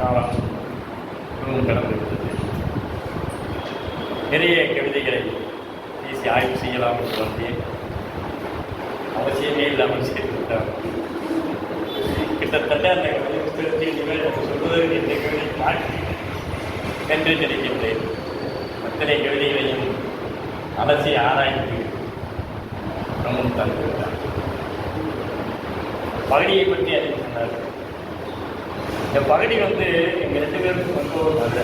காலம் மிகவும் கடந்து விட்டது. நிறைய கவிதைகளை பேசி ஆய்வு செய்யலாம் என்று வந்தேன். அவசியமே இல்லாமல் செய்து கிட்டத்தட்ட அந்த கவிதை புத்தகத்தில் இனிமேல் எனக்கு சொல்வதற்கு இந்த கவிதை மாற்றி என்று நினைக்கின்றேன் அத்தனை கவிதைகளையும் அலசி ஆராய்ந்து நம்முன் தந்துவிட்டார் பகுதியை பற்றி அறிவு சொன்னார் இந்த பகுதி வந்து எங்கள் ரெண்டு பேருக்கும் ரொம்ப நல்ல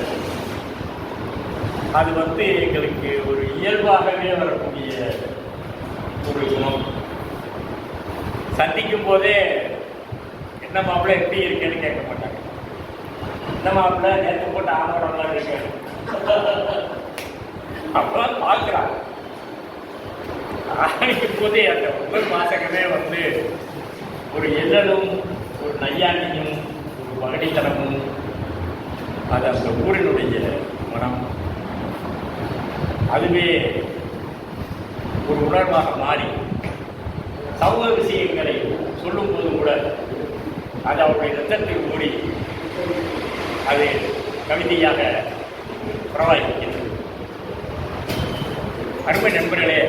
அது வந்து எங்களுக்கு ஒரு இயல்பாகவே வரக்கூடிய ஒரு குணம். சந்திக்கும் போதே என்ன மாப்பிள்ள எப்படி இருக்கேன்னு கேட்க மாட்டாங்க. என்ன மாப்பிள்ள நேற்று போட்டு ஆமரம்லாம் இருக்கு? அப்பதான் பார்க்குறாங்க. ஆரம்பிக்கும் போதே அந்த ஒவ்வொரு மாசகமே வந்து ஒரு எல்லலும் ஒரு நையாண்டியும் பகடித்தனமும் அது அந்த ஊரினுடைய மனம். அதுவே ஒரு உணர்வாக மாறி சமூக விஷயங்களை சொல்லும்போது கூட அது அவருடைய ரத்தத்தில் ஓடி அது கவிதையாக பிரவாகிக்கிறது அருமை நண்பர்களே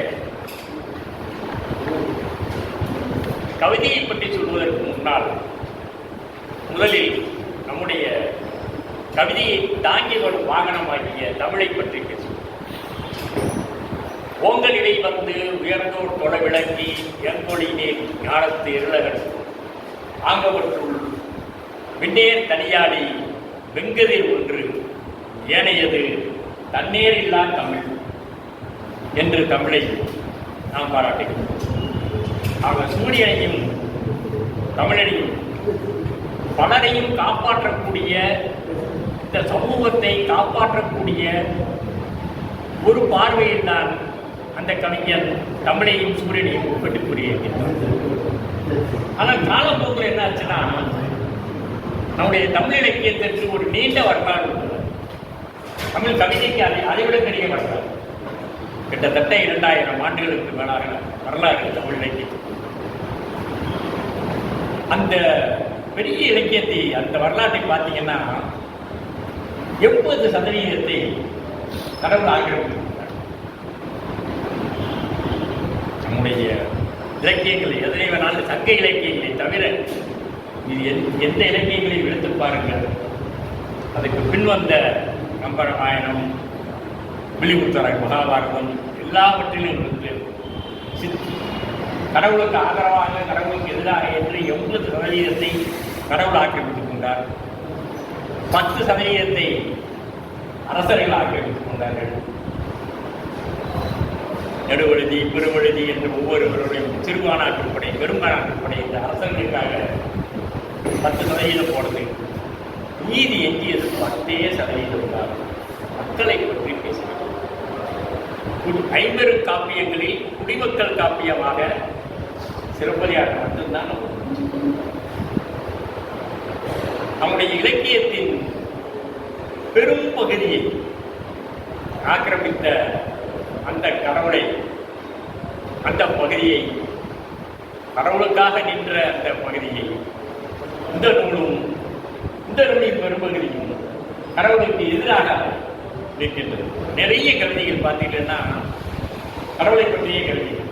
கவிதையை பற்றி சொல்வதற்கு முன்னால் முதலில் நம்முடைய கவிதையை தாங்கி வரும் வாகனமாகிய தமிழை பற்றி பேசுவோம். வந்து உயர்ந்தோர் தொலை விளங்கி எங்கொழினே ஞானத்து இருளகன். ஆங்கவற்றுள் விண்ணேர் தனியாடி வெங்கதில் ஒன்று ஏனையது தன்னேர் இல்லா தமிழ் என்று தமிழை நாம் பாராட்டுகிறோம். ஆக சூரியனையும் தமிழனையும் பலரையும் காப்பாற்றக்கூடிய இந்த சமூகத்தை காப்பாற்றக்கூடிய ஒரு பார்வையில் தான் அந்த கவிஞர் தமிழையும் சூரியனையும் ஒப்பிட்டு கூறியிருக்கிறார். ஆனால் காலப்போக்கில் என்ன ஆச்சுன்னா நம்முடைய தமிழ் இலக்கியத்திற்கு ஒரு நீண்ட வரலாறு தமிழ் கவிதைக்கு அதை அதைவிட பெரிய வரலாறு. கிட்டத்தட்ட இரண்டாயிரம் ஆண்டுகளுக்கு மேலாக வரலாறு தமிழ் இலக்கியம் அந்த பெரிய இலக்கியத்தை அந்த வரலாற்றை பார்த்தீங்கன்னா எண்பது சதவீதத்தை கடவுள் ஆக்கிரமித்திருக்கிறார். நம்முடைய இலக்கியங்களை எதனை வேணாலும் சங்க இலக்கியங்களை தவிர இது எந்த- எந்த இலக்கியங்களையும் எடுத்து பாருங்கள். அதுக்கு பின் வந்த கம்பராமாயணம் விழிமுத்தரை மகாபாரதம் எல்லாவற்றிலும் இருந்து கடவுளுக்கு ஆதரவாக கடவுளுக்கு எதிராக என்று எண்பது சதவீதத்தை கடவுள் ஆக்கிரமித்துக் கொண்டார் பத்து சதவீதத்தை அரசர்கள் ஆக்கிரமித்துக் கொண்டார்கள் நெடுவழுதி பெருவழுதி என்று ஒவ்வொருவருடைய சிறுபானாக்குப்படை பெரும்பானாக்குப்படை இந்த அரசர்களுக்காக பத்து சதவீதம் போனது மீதி எஞ்சியது பத்தே சதவீதம் தான் மக்களை பற்றி பேசுகிறது குடி- ஐம்பெரும் காப்பியங்களில் குடிமக்கள் காப்பியமாக சிறப்பதியாக மட்டும்தான் நம்ம நம்முடைய இலக்கியத்தின் பெரும் பகுதியை ஆக்கிரமித்த அந்த கடவுளை அந்த பகுதியை கடவுளுக்காக நின்ற அந்த பகுதியை இந்த நூலும் இந்த நூலின் பெரும்பகுதியும் கடவுளுக்கு எதிராக நிற்கின்றது. நிறைய கவிதைகள் பார்த்தீங்கன்னா கடவுளை பற்றிய கவிதைகள்.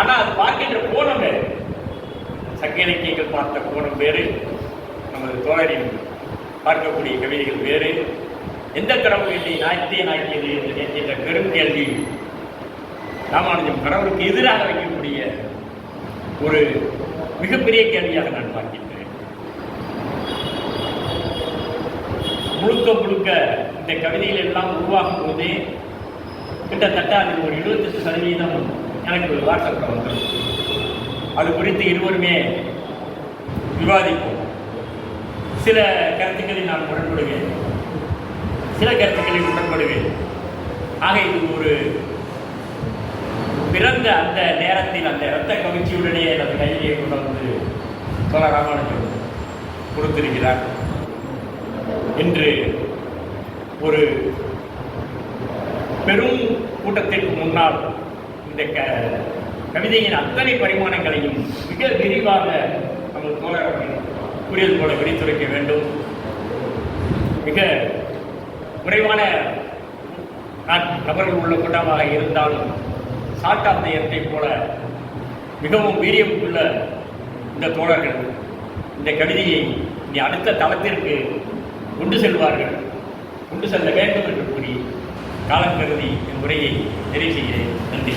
ஆனால் அது பார்க்கின்ற கோணம் வேறு சங்க இலக்கியங்கள் பார்த்த கோணம் வேறு நமது தோழரின் பார்க்கக்கூடிய கவிதைகள் வேறு. எந்த கடவுள் இல்லை நாய்த்தே நாய்க்கியது என்ற பெரும் கேள்வி. ராமானுஜம் கடவுளுக்கு எதிராக வைக்கக்கூடிய ஒரு மிகப்பெரிய கேள்வியாக நான் பார்க்கின்றேன். முழுக்க முழுக்க இந்த கவிதைகள் எல்லாம் உருவாகும் போதே கிட்டத்தட்ட அதில் ஒரு எழுபத்தெட்டு சதவீதம் எனக்கு ஒரு வாட்ஸ்அப்பில் வந்துடும் அது குறித்து இருவருமே விவாதிப்போம். சில கருத்துக்களில் நான் முரண்படுவேன். சில கருத்துக்களில் முரண்படுவேன். ஆக இது ஒரு பிறந்த அந்த நேரத்தில் அந்த இரத்த கவிழ்ச்சியுடனே அந்த கையிலே கொண்டு வந்து பல ராமானுஜம் கொடுத்திருக்கிறார் என்று ஒரு பெரும் கூட்டத்திற்கு முன்னால் இந்த க கவிதையின் அத்தனை பரிமாணங்களையும் மிக விரிவாக நமது தோழர் கூறியது போல விரித்துரைக்க வேண்டும். மிக குறைவான நபர்கள் உள்ள கூட்டமாக இருந்தாலும் சாட் போல மிகவும் வீரியம் உள்ள இந்த தோழர்கள் இந்த கவிதையை இனி அடுத்த தளத்திற்கு கொண்டு செல்வார்கள். கொண்டு செல்ல வேண்டும் என்று கூறி காலம் கருதி என் உரையை நிறைவு செய்கிறேன். நன்றி.